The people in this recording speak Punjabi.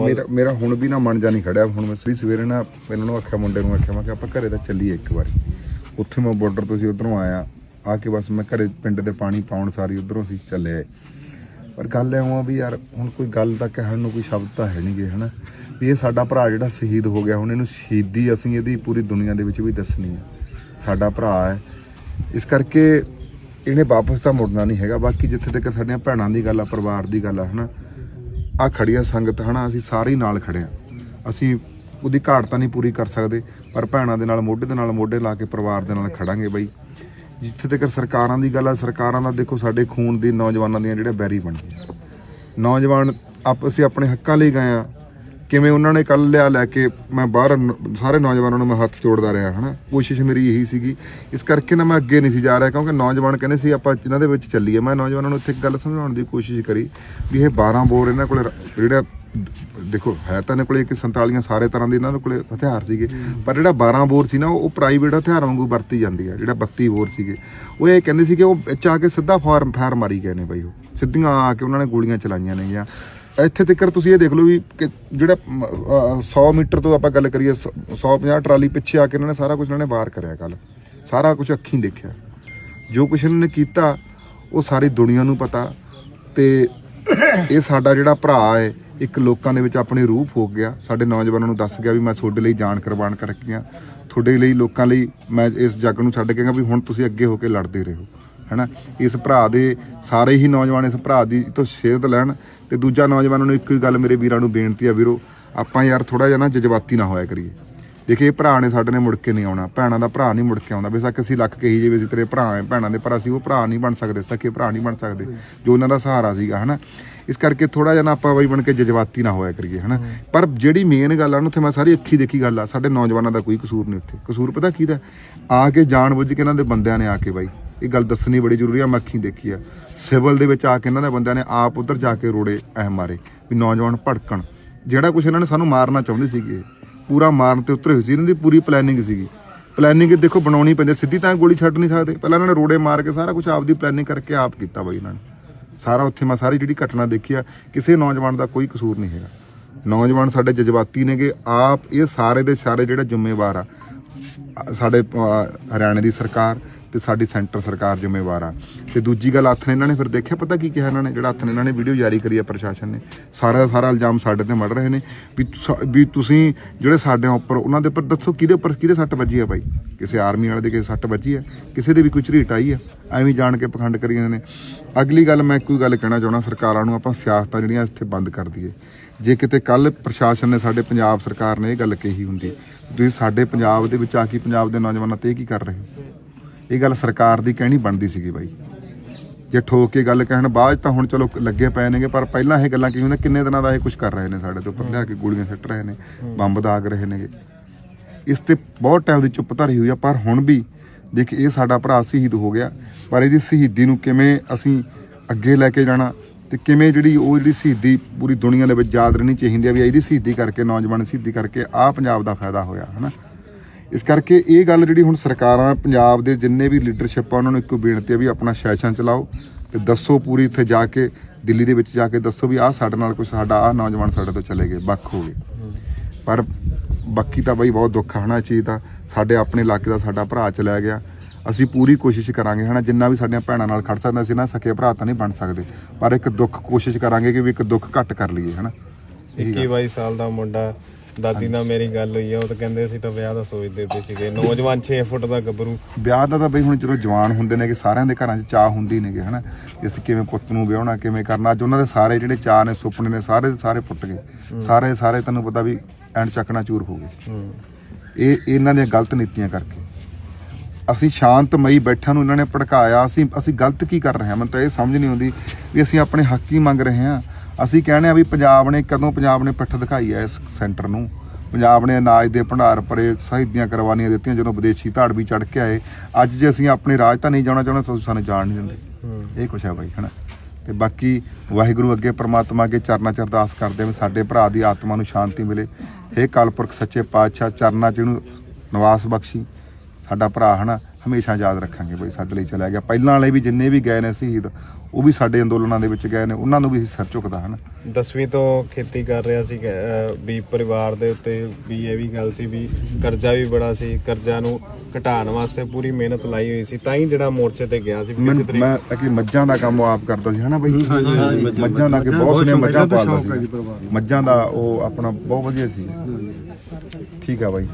ਮੇਰਾ ਮੇਰਾ ਹੁਣ ਵੀ ਨਾ ਮਨ ਜਾ ਨਹੀਂ ਖੜਿਆ। ਹੁਣ ਮੈਂ ਸਵੇਰੇ ਸਵੇਰੇ ਨਾ ਇਹਨਾਂ ਨੂੰ ਆਖਿਆ ਮੁੰਡੇ ਨੂੰ, ਆਖਿਆ, ਮੈਂ ਕਿ ਆਪਾਂ ਘਰੇ ਤਾਂ ਚੱਲੀਏ ਇੱਕ ਵਾਰੀ। ਉੱਥੇ ਮੈਂ ਬਾਰਡਰ ਤੋਂ ਸੀ, ਉਧਰੋਂ ਆਇਆ। ਆ ਕੇ ਬਸ ਮੈਂ ਘਰੇ ਪਿੰਡ ਦੇ ਪਾਣੀ ਪਾਉਣ ਸਾਰੀ ਉਧਰੋਂ ਸੀ ਚੱਲੇ ਆਏ। ਪਰ ਗੱਲ ਐ ਆ ਵੀ ਯਾਰ, ਹੁਣ ਕੋਈ ਗੱਲ ਤਾਂ ਕਹਿਣ ਨੂੰ ਕੋਈ ਸ਼ਬਦ ਤਾਂ ਹੈ ਨਹੀਂਗੇ ਹਨਾ? ਵੀ ਇਹ ਸਾਡਾ ਭਰਾ ਜਿਹੜਾ ਸ਼ਹੀਦ ਹੋ ਗਿਆ, ਹੁਣ ਇਹਨੂੰ ਸ਼ਹੀਦੀ ਅਸੀਂ ਇਹਦੀ ਪੂਰੀ ਦੁਨੀਆ ਦੇ ਵਿੱਚ ਵੀ ਦੱਸਣੀ ਹੈ ਸਾਡਾ ਭਰਾ ਹੈ ਇਸ ਕਰਕੇ ਇਹਨੇ ਵਾਪਸ ਤਾਂ ਮੁੜਨਾ ਨਹੀਂ ਹੈਗਾ। ਬਾਕੀ ਜਿੱਥੇ ਤੱਕ ਸਾਡੀਆਂ ਭੈਣਾਂ ਦੀ ਗੱਲ ਆ, ਪਰਿਵਾਰ ਦੀ ਗੱਲ ਆ, ਹਨਾ? ਆ ਖੜੀਆਂ ਸੰਗਤ ਹਨਾ, ਅਸੀਂ ਸਾਰੇ ਹੀ ਨਾਲ ਖੜੇ ਆ। ਅਸੀਂ ਉਹਦੀ ਘਾਟ ਤਾਂ ਨਹੀਂ ਪੂਰੀ ਕਰ ਸਕਦੇ, ਪਰ ਭੈਣਾਂ ਦੇ ਨਾਲ, ਮੋਢੇ ਦੇ ਨਾਲ, ਮੋਢੇ ਲਾ ਕੇ ਪਰਿਵਾਰ ਦੇ ਨਾਲ ਖੜਾਂਗੇ ਬਈ। ਜਿੱਥੇ ਤੱਕ ਸਰਕਾਰਾਂ ਦੀ ਗੱਲ ਆ, ਸਰਕਾਰਾਂ ਦਾ ਦੇਖੋ ਸਾਡੇ ਖੂਨ ਦੀ, ਨੌਜਵਾਨਾਂ ਦੀਆਂ ਜਿਹੜੇ ਬੈਰੀ ਬਣ ਗਏ ਨੌਜਵਾਨ ਆਪ ਅਸੀਂ ਆਪਣੇ ਹੱਕਾਂ ਲਈ ਗਏ ਆ ਕਿਵੇਂ ਉਹਨਾਂ ਨੇ ਕੱਲ ਲਿਆ ਲੈ ਕੇ ਮੈਂ ਬਾਹਰ ਨ- ਸਾਰੇ ਨੌਜਵਾਨਾਂ ਨੂੰ ਮੈਂ ਹੱਥ ਜੋੜਦਾ ਰਿਹਾ, ਹਨਾ। ਕੋਸ਼ਿਸ਼ ਮੇਰੀ ਇਹੀ ਸੀਗੀ। ਇਸ ਕਰਕੇ ਨਾ ਮੈਂ ਅੱਗੇ ਨਹੀਂ ਸੀ ਜਾ ਰਿਹਾ, ਕਿਉਂਕਿ ਨੌਜਵਾਨ ਕਹਿੰਦੇ ਸੀ, ਆਪਾਂ ਇਹਨਾਂ ਦੇ ਵਿੱਚ ਚੱਲੀਏ। ਮੈਂ ਨੌਜਵਾਨਾਂ ਨੂੰ ਇੱਥੇ ਇੱਕ ਗੱਲ ਸਮਝਾਉਣ ਦੀ ਕੋਸ਼ਿਸ਼ ਕਰੀ ਵੀ ਇਹ 12 ਬੋਰ ਇਹਨਾਂ ਕੋਲੇ ਰ- ਜਿਹੜਾ ਦੇਖੋ, ਹੈ ਤਾਂ ਇਹਨਾਂ ਕੋਲੇ ਇੱਕ 47 ਸਾਰੇ ਤਰ੍ਹਾਂ ਦੇ ਇਹਨਾਂ ਦੇ ਕੋਲੇ ਹਥਿਆਰ ਸੀਗੇ, ਪਰ ਜਿਹੜਾ 12 ਬੋਰ ਸੀ ਨਾ, ਉਹ ਪ੍ਰਾਈਵੇਟ ਹਥਿਆਰ ਵਾਂਗੂ ਵਰਤੀ ਜਾਂਦੀ ਆ, ਜਿਹੜਾ 32 ਬੋਰ ਸੀਗੇ। ਉਹ ਇਹ ਕਹਿੰਦੇ ਸੀ ਕਿ ਉਹ ਵਿੱਚ ਆ ਕੇ ਸਿੱਧਾ ਫਾਰਮ ਫਾਰ ਮਾਰੀ ਗਏ ਨੇ ਬਾਈ ਉਹ। ਸਿੱਧੀਆਂ ਆ ਕੇ ਉਹਨਾਂ ਨੇ ਗੋਲੀਆਂ ਚਲਾਈਆਂ ਨੇ ਜਾਂ ਇੱਥੇ ਤੱਕ ਤੁਸੀਂ ਇਹ ਦੇਖ ਲਓ ਵੀ ਕਿ ਜਿਹੜਾ ਮ, 100 ਮੀਟਰ ਤੋਂ ਆਪਾਂ ਗੱਲ ਕਰੀਏ 150 ਟਰਾਲੀ ਪਿੱਛੇ ਆ ਕੇ ਇਹਨਾਂ ਨੇ ਸਾਰਾ ਕੁਝ ਇਹਨਾਂ ਨੇ ਵਾਰ ਕਰਿਆ ਕੱਲ ਸਾਰਾ ਕੁਝ ਅੱਖੀਂ ਦੇਖਿਆ। ਜੋ ਕੁਝ ਇਹਨਾਂ ਨੇ ਕੀਤਾ ਉਹ ਸਾਰੀ ਦੁਨੀਆ ਨੂੰ ਪਤਾ ਤੇ ਇਹ ਸਾਡਾ ਜਿਹੜਾ ਭਰਾ ਹੈ ਇੱਕ ਲੋਕਾਂ ਦੇ ਵਿੱਚ ਆਪਣੀ ਰੂਹ ਫੋਕ ਗਿਆ। ਸਾਡੇ ਨੌਜਵਾਨਾਂ ਨੂੰ ਦੱਸ ਗਿਆ ਵੀ ਮੈਂ ਤੁਹਾਡੇ ਲਈ ਜਾਨ ਕੁਰਬਾਨ ਕਰ ਰੱਖੀਆਂ ਤੁਹਾਡੇ ਲਈ ਲੋਕਾਂ ਲਈ ਮੈਂ ਇਸ ਜੱਗ ਨੂੰ ਛੱਡ ਕੇ ਗਿਆ ਵੀ ਹੁਣ ਤੁਸੀਂ ਅੱਗੇ ਹੋ ਕੇ ਲੜਦੇ ਰਹੋ। ਹੈਨਾ? ਇਸ ਭਰਾ ਦੇ ਸਾਰੇ ਹੀ ਨੌਜਵਾਨ ਇਸ ਭਰਾ ਦੀ ਤੋਂ ਸੇਧ ਲੈਣ ਤੇ ਦੂਜਾ ਨੌਜਵਾਨਾਂ ਨੂੰ ਇੱਕੋ ਹੀ ਗੱਲ ਮੇਰੇ ਵੀਰਾਂ ਨੂੰ ਬੇਨਤੀ ਆ, ਵੀਰੋ, ਆਪਾਂ ਯਾਰ ਥੋੜਾ ਜਿਹਾ ਨਾ ਜਜ਼ਬਾਤੀ ਨਾ ਹੋਇਆ ਕਰੀਏ। ਦੇਖੇ ਇਹ ਭਰਾ ਨੇ ਸਾਡੇ ਨੇ ਮੁੜ ਕੇ ਨਹੀਂ ਆਉਣਾ। ਭੈਣਾਂ ਦਾ ਭਰਾ ਨਹੀਂ ਮੁੜ ਕੇ ਆਉਂਦਾ। ਬੇਸ਼ੱਕ ਅਸੀਂ ਲੱਖ ਕਹੀ ਜੇ ਵੀ ਅਸੀਂ ਤੇਰੇ ਭਰਾ ਹੈ, ਭੈਣਾਂ ਦੇ, ਪਰ ਅਸੀਂ ਉਹ ਭਰਾ ਨਹੀਂ ਬਣ ਸਕਦੇ ਸਕੇ ਭਰਾ ਨਹੀਂ ਬਣ ਸਕਦੇ, ਜੋ ਉਹਨਾਂ ਦਾ ਸਹਾਰਾ ਸੀਗਾ, ਹਨਾ? ਇਸ ਕਰਕੇ ਥੋੜਾ ਜਿਹਾ ਨਾ ਆਪਾਂ ਬਈ ਬਣ ਕੇ ਜਜ਼ਬਾਤੀ ਨਾ ਹੋਇਆ ਕਰੀਏ, ਹਨਾ? ਪਰ ਜਿਹੜੀ ਮੇਨ ਗੱਲ ਆ, ਉਹਨੂੰ ਉੱਥੇ ਮੈਂ ਸਾਰੀ ਅੱਖੀ ਦੇਖੀ ਗੱਲ ਆ, ਸਾਡੇ ਨੌਜਵਾਨਾਂ ਦਾ ਕੋਈ ਕਸੂਰ ਨਹੀਂ ਉੱਥੇ। ਕਸੂਰ ਪਤਾ ਕੀ ਦਾ? ਆ ਕੇ ਜਾਣ ਬੁੱਝ ਕੇ ਇਹਨਾਂ ਦੇ ਬੰਦਿਆਂ ਨੇ ਆ ਕੇ ਬਾਈ ਇਹ ਗੱਲ ਦੱਸਣੀ ਬੜੀ ਜ਼ਰੂਰੀ ਆ, ਮੈਂ ਅੱਖੀਂ ਦੇਖੀ ਆ। ਸਿਵਲ ਦੇ ਵਿੱਚ ਆ ਕੇ ਇਹਨਾਂ ਦੇ ਬੰਦਿਆਂ ਨੇ ਆਪ ਉੱਧਰ ਜਾ ਕੇ ਰੋੜੇ ਐ ਮਾਰੇ ਵੀ ਨੌਜਵਾਨ ਭੜਕਣ। ਜਿਹੜਾ ਕੁਝ ਇਹਨਾਂ ਨੇ ਸਾਨੂੰ ਮਾਰਨਾ ਚਾਹੁੰਦੇ ਸੀਗੇ, ਪੂਰਾ ਮਾਰਨ ਤੇ ਉਤਰੇ ਹੋਏ ਸੀ, ਇਹਨਾਂ ਦੀ ਪੂਰੀ ਪਲੈਨਿੰਗ ਸੀਗੀ। ਪਲੈਨਿੰਗ ਦੇਖੋ ਬਣਾਉਣੀ ਪੈਂਦੀ ਸਿੱਧੀ ਤਾਂ ਗੋਲੀ ਛੱਡ ਨਹੀਂ ਸਕਦੇ। ਪਹਿਲਾਂ ਇਹਨਾਂ ਨੇ ਰੋੜੇ ਮਾਰ ਕੇ ਸਾਰਾ ਕੁਝ ਆਪਦੀ ਪਲੈਨਿੰਗ ਕਰਕੇ ਆਪ ਕੀਤਾ ਬਾਈ ਇਹਨਾਂ ਨੇ। ਸਾਰਾ ਉੱਥੇ ਮੈਂ ਸਾਰੀ ਜਿਹੜੀ ਘਟਨਾ ਦੇਖੀ ਆ, ਕਿਸੇ ਨੌਜਵਾਨ ਦਾ ਕੋਈ ਕਸੂਰ ਨਹੀਂ ਹੈਗਾ। ਨੌਜਵਾਨ ਸਾਡੇ ਜਜ਼ਬਾਤੀ ਨੇਗੇ, ਆਪ ਇਹ ਸਾਰੇ ਦੇ ਸਾਰੇ ਜਿਹੜਾ ਜ਼ਿੰਮੇਵਾਰ ਆ, ਸਾਡੇ ਹਰਿਆਣੇ ਦੀ ਸਰਕਾਰ ਤੇ ਸਾਡੀ ਸੈਂਟਰ ਸਰਕਾਰ ਜ਼ਿੰਮੇਵਾਰ ਆ। ਤੇ ਦੂਜੀ ਗੱਲ, ਹੱਥ ਨੇ ਇਹਨਾਂ ਨੇ ਫਿਰ ਦੇਖਿਆ, ਪਤਾ ਕੀ ਕਿਹਾ ਇਹਨਾਂ ਨੇ? ਜਿਹੜਾ ਹੱਥ ਨੇ ਇਹਨਾਂ ਨੇ ਵੀਡੀਓ ਜਾਰੀ ਕਰੀ ਆ ਪ੍ਰਸ਼ਾਸਨ ਨੇ। ਸਾਰਾ ਦਾ ਸਾਰਾ ਇਲਜ਼ਾਮ ਸਾਡੇ ਤੇ ਮੜ ਰਹੇ ਨੇ ਵੀ ਤੁਸ- ਵੀ ਤੁਸੀਂ ਜਿਹੜੇ ਸਾਡੇ ਉੱਪਰ, ਉਹਨਾਂ ਦੇ ਉੱਪਰ ਦੱਸੋ ਕਿਹਦੇ ਉੱਪਰ, ਕਿਹਦੇ ਸੱਟ ਵੱਜੀ ਆ ਬਾਈ? ਕਿਸੇ ਆਰਮੀ ਵਾਲੇ ਦੇ ਕਿਸੇ ਸੱਟ ਵੱਜੀ ਆ? ਕਿਸੇ ਦੇ ਵੀ ਕੋਈ ਝਰੀਟ ਆਈ ਆ? ਐਵੇਂ ਜਾਣ ਕੇ ਪਖੰਡ ਕਰੀ ਜਾਂਦੇ ਨੇ। ਅਗਲੀ ਗੱਲ ਮੈਂ ਕੋਈ ਗੱਲ ਕਹਿਣਾ ਚਾਹਣਾ ਸਰਕਾਰਾਂ ਨੂੰ ਆਪਾਂ ਸਿਆਸਤਾਂ ਜਿਹੜੀਆਂ ਇੱਥੇ ਬੰਦ ਕਰ ਦਈਏ। ਜੇ ਕਿਤੇ ਕੱਲ ਪ੍ਰਸ਼ਾਸਨ ਨੇ ਸਾਡੇ ਪੰਜਾਬ ਸਰਕਾਰ ਨੇ ਇਹ ਗੱਲ ਕਹੀ ਹੁੰਦੀ, ਤੁਸੀਂ ਸਾਡੇ ਪੰਜਾਬ ਦੇ ਵਿੱਚ ਆ ਕੇ ਪੰਜਾਬ ਦੇ ਨੌਜਵਾਨਾਂ ਤੇ ਇਹ ਕੀ ਕਰ ਰਹੇ ਹੋ? ਇਹ ਗੱਲ ਸਰਕਾਰ ਦੀ ਕਹਿਣੀ ਬਣਦੀ ਸੀਗੀ ਬਾਈ। ਜੇ ਠੋਕ ਕੇ ਗੱਲ ਕਹਿਣ ਬਾਅਦ ਤਾਂ ਹੁਣ ਚਲੋ ਲੱਗੇ ਪਏ ਨੇਗੇ, ਪਰ ਪਹਿਲਾਂ ਇਹ ਗੱਲਾਂ ਕੀ ਹੁੰਦੀਆਂ, ਕਿੰਨੇ ਦਿਨਾਂ ਦਾ ਇਹ ਕੁਝ ਕਰ ਰਹੇ ਨੇ ਸਾਡੇ ਤੋਂ ਉੱਪਰ, ਲਿਆ ਕੇ ਗੋਲੀਆਂ ਸਿੱਟ ਰਹੇ ਨੇ, ਬੰਬ ਦਾਗ ਰਹੇ ਨੇਗੇ। ਇਸ ਤੇ ਬਹੁਤ ਟਾਈਮ ਦੀ ਚੁੱਪ ਧਰੀ ਹੋਈ ਆ, ਪਰ ਹੁਣ ਵੀ ਦੇਖ, ਇਹ ਸਾਡਾ ਭਰਾ ਸ਼ਹੀਦ ਹੋ ਗਿਆ। ਪਰ ਇਹਦੀ ਸ਼ਹੀਦੀ ਨੂੰ ਕਿਵੇਂ ਅਸੀਂ ਅੱਗੇ ਲੈ ਕੇ ਜਾਣਾ ਤੇ ਕਿਵੇਂ ਜਿਹੜੀ ਉਹ ਜਿਹੜੀ ਸ਼ਹੀਦੀ ਪੂਰੀ ਦੁਨੀਆ ਦੇ ਵਿੱਚ ਯਾਦ ਰਹਿਣੀ ਚਾਹੀਦੀ ਆ ਵੀ ਇਹਦੀ ਸ਼ਹੀਦੀ ਕਰਕੇ, ਨੌਜਵਾਨ ਸ਼ਹੀਦੀ ਕਰਕੇ ਆ ਪੰਜਾਬ ਦਾ ਫਾਇਦਾ ਹੋਇਆ, ਹਨਾ? ਇਸ ਕਰਕੇ ਇਹ ਗੱਲ ਜਿਹੜੀ ਹੁਣ ਸਰਕਾਰਾਂ, ਪੰਜਾਬ ਦੇ ਜਿੰਨੇ ਵੀ ਲੀਡਰਸ਼ਿਪ ਆ, ਉਹਨਾਂ ਨੂੰ ਇੱਕੋ ਬੇਨਤੀ ਆ ਵੀ ਆਪਣਾ ਸੈਸ਼ਨ ਚਲਾਓ ਤੇ ਦੱਸੋ ਪੂਰੀ ਇੱਥੇ ਜਾ ਕੇ, ਦਿੱਲੀ ਦੇ ਵਿੱਚ ਜਾ ਕੇ ਦੱਸੋ ਵੀ ਆਹ ਸਾਡੇ ਨਾਲ ਕੁਝ ਸਾਡਾ, ਆਹ ਨੌਜਵਾਨ ਸਾਡੇ ਤੋਂ ਚਲੇ ਗਏ, ਵੱਖ ਹੋ ਗਏ। ਪਰ ਬਾਕੀ ਤਾਂ ਬਈ ਬਹੁਤ ਦੁੱਖ ਆ ਹਨਾ ਚੀਜ਼ ਦਾ, ਸਾਡੇ ਆਪਣੇ ਇਲਾਕੇ ਦਾ ਸਾਡਾ ਭਰਾ ਚਲਾ ਗਿਆ, ਅਸੀਂ ਪੂਰੀ ਕੋਸ਼ਿਸ਼ ਕਰਾਂਗੇ ਹਨਾ, ਜਿੰਨਾ ਵੀ ਸਾਡੀਆਂ ਭੈਣਾਂ ਨਾਲ ਖੜ ਸਕਦਾ ਸੀ ਨਾ, ਸਕੇ ਭਰਾ ਤਾਂ ਨਹੀਂ ਬਣ ਸਕਦੇ, ਪਰ ਇੱਕ ਦੁੱਖ ਕੋਸ਼ਿਸ਼ ਕਰਾਂਗੇ ਕਿ ਵੀ ਇੱਕ ਦੁੱਖ ਘੱਟ ਕਰ ਲਈਏ ਹਨਾ। 21 22 ਸਾਲ ਦਾ ਮੁੰਡਾ ਦਾਦੀ ਨਾਲ ਮੇਰੀ ਗੱਲ ਹੋਈ ਆ ਉਹ ਤਾਂ ਕਹਿੰਦੇ ਅਸੀਂ ਤਾਂ ਵਿਆਹ ਦਾ ਸੋਚਦੇ ਪਏ ਸੀਗੇ। ਨੌਜਵਾਨ 6 ਫੁੱਟ ਦਾ ਗੱਭਰੂ। ਵਿਆਹ ਦਾ ਤਾਂ ਬਈ ਹੁਣ ਜਦੋਂ ਜਵਾਨ ਹੁੰਦੇ ਨੇ ਕਿ ਸਾਰਿਆਂ ਦੇ ਘਰਾਂ 'ਚ ਚਾਹ ਹੁੰਦੀ ਨੇਗੇ ਹਨਾ? ਕਿ ਅਸੀਂ ਕਿਵੇਂ ਪੁੱਤ ਨੂੰ ਵਿਆਹਣਾ ਕਿਵੇਂ ਕਰਨਾ। ਅੱਜ ਉਹਨਾਂ ਦੇ ਸਾਰੇ ਜਿਹੜੇ ਚਾਹ ਨੇ ਸੁਪਨੇ ਨੇ ਸਾਰੇ ਦੇ ਸਾਰੇ ਪੁੱਟ ਗਏ। ਸਾਰੇ ਸਾਰੇ ਤੁਹਾਨੂੰ ਪਤਾ ਵੀ ਐਂਡ ਚੱਕਣਾ ਚੂਰ ਹੋ ਗਏ। ਇਹ ਇਹਨਾਂ ਦੀਆਂ ਗਲਤ ਨੀਤੀਆਂ ਕਰਕੇ। ਅਸੀਂ ਸ਼ਾਂਤਮਈ ਬੈਠਿਆਂ ਨੂੰ ਇਹਨਾਂ ਨੇ ਭੜਕਾਇਆ। ਅਸੀਂ ਅਸੀਂ ਗਲਤ ਕੀ ਕਰ ਰਹੇ ਹਾਂ? ਮੈਨੂੰ ਤਾਂ ਇਹ ਸਮਝ ਨਹੀਂ ਆਉਂਦੀ ਵੀ ਅਸੀਂ ਆਪਣੇ ਹੱਕ ਹੀ ਮੰਗ ਰਹੇ ਹਾਂ। ਅਸੀਂ ਕਹਿੰਦੇ ਆ ਵੀ ਪੰਜਾਬ ਨੇ ਕਦੋਂ ਪੰਜਾਬ ਨੇ ਪਿੱਠ ਦਿਖਾਈ ਹੈ ਇਸ ਸੈਂਟਰ ਨੂੰ? ਪੰਜਾਬ ਨੇ ਅਨਾਜ ਦੇ ਭੰਡਾਰ ਭਰੇ ਸ਼ਹੀਦੀਆਂ ਕੁਰਬਾਨੀਆਂ ਦਿੱਤੀਆਂ ਜਦੋਂ ਵਿਦੇਸ਼ੀ ਧਾੜ ਵੀ ਚੜ ਕੇ ਆਏ। ਅੱਜ ਜੇ ਅਸੀਂ ਆਪਣੀ ਰਾਜ ਤਾਂ ਨਹੀਂ ਜਾਣਾ ਚਾਹੁੰਦੇ ਤਾਂ ਸਾਨੂੰ ਜਾਣ ਨਹੀਂ ਦਿੰਦੇ। ਇਹ ਕੁਛ ਹੈ ਬਾਈ ਹਨਾ? ਤੇ ਬਾਕੀ ਵਾਹਿਗੁਰੂ ਅੱਗੇ ਪ੍ਰਮਾਤਮਾ ਅੱਗੇ ਚਰਨਾਂ ਚ ਅਰਦਾਸ ਕਰਦੇ ਹਾਂ ਵੀ ਸਾਡੇ ਭਰਾ ਦੀ ਆਤਮਾ ਨੂੰ ਸ਼ਾਂਤੀ ਮਿਲੇ। ਹੇ ਕਾਲਪੁਰਖ ਸੱਚੇ ਪਾਤਸ਼ਾਹ ਚਰਨਾਂ ਚ ਇਹਨੂੰ ਨਿਵਾਸ ਬਖਸ਼ੀ। ਸਾਡਾ ਭਰਾ ਹਨਾ? ਹਮੇਸ਼ਾ ਯਾਦ ਰੱਖਾਂਗੇ ਬਈ ਸਾਡੇ ਲਈ ਚਲਾ ਗਿਆ। ਪਹਿਲਾਂ ਵਾਲੇ ਵੀ ਜਿੰਨੇ ਵੀ ਗਏ ਨੇ ਸ਼ਹੀਦ ਉਹ ਵੀ ਸਾਡੇ ਅੰਦੋਲਨਾਂ ਦੇ ਵਿੱਚ ਗਏ ਨੇ ਉਹਨਾਂ ਨੂੰ ਵੀ ਅਸੀਂ ਸਿਰ ਝੁਕਦਾ ਹਨ? ਦਸਵੀਂ ਤੋਂ ਖੇਤੀ ਕਰ ਰਿਹਾ ਸੀ ਅਹ, ਵੀ ਪਰਿਵਾਰ ਦੇ ਉੱਤੇ ਵੀ ਇਹ ਵੀ ਗੱਲ ਸੀ ਵੀ ਕਰਜ਼ਾ ਵੀ ਬੜਾ ਸੀ ਕਰਜ਼ਾ ਨੂੰ ਘਟਾਉਣ ਵਾਸਤੇ ਪੂਰੀ ਮਿਹਨਤ ਲਾਈ ਹੋਈ ਸੀ ਤਾਂ ਹੀ ਜਿਹੜਾ ਮੋਰਚੇ ਤੇ ਗਿਆ ਸੀ ਵੀ ਮੈਂ ਕਿਸੇ ਤਰੀਕੇ ਮੈਂ ਕਿ ਮੱਝਾਂ ਦਾ ਕੰਮ ਉਹ ਆਪ ਕਰਦਾ ਸੀ ਹਨਾ ਬਈ? ਮੱਝਾਂ ਦਾ ਕਿ ਬਹੁਤ ਨੇ ਮੱਝਾਂ ਪਾਲਦਾ ਸੀ। ਮੱਝਾਂ ਦਾ ਉਹ ਆਪਣਾ ਬਹੁਤ ਵਧੀਆ ਸੀ। ਠੀਕ ਆ ਬਾਈ।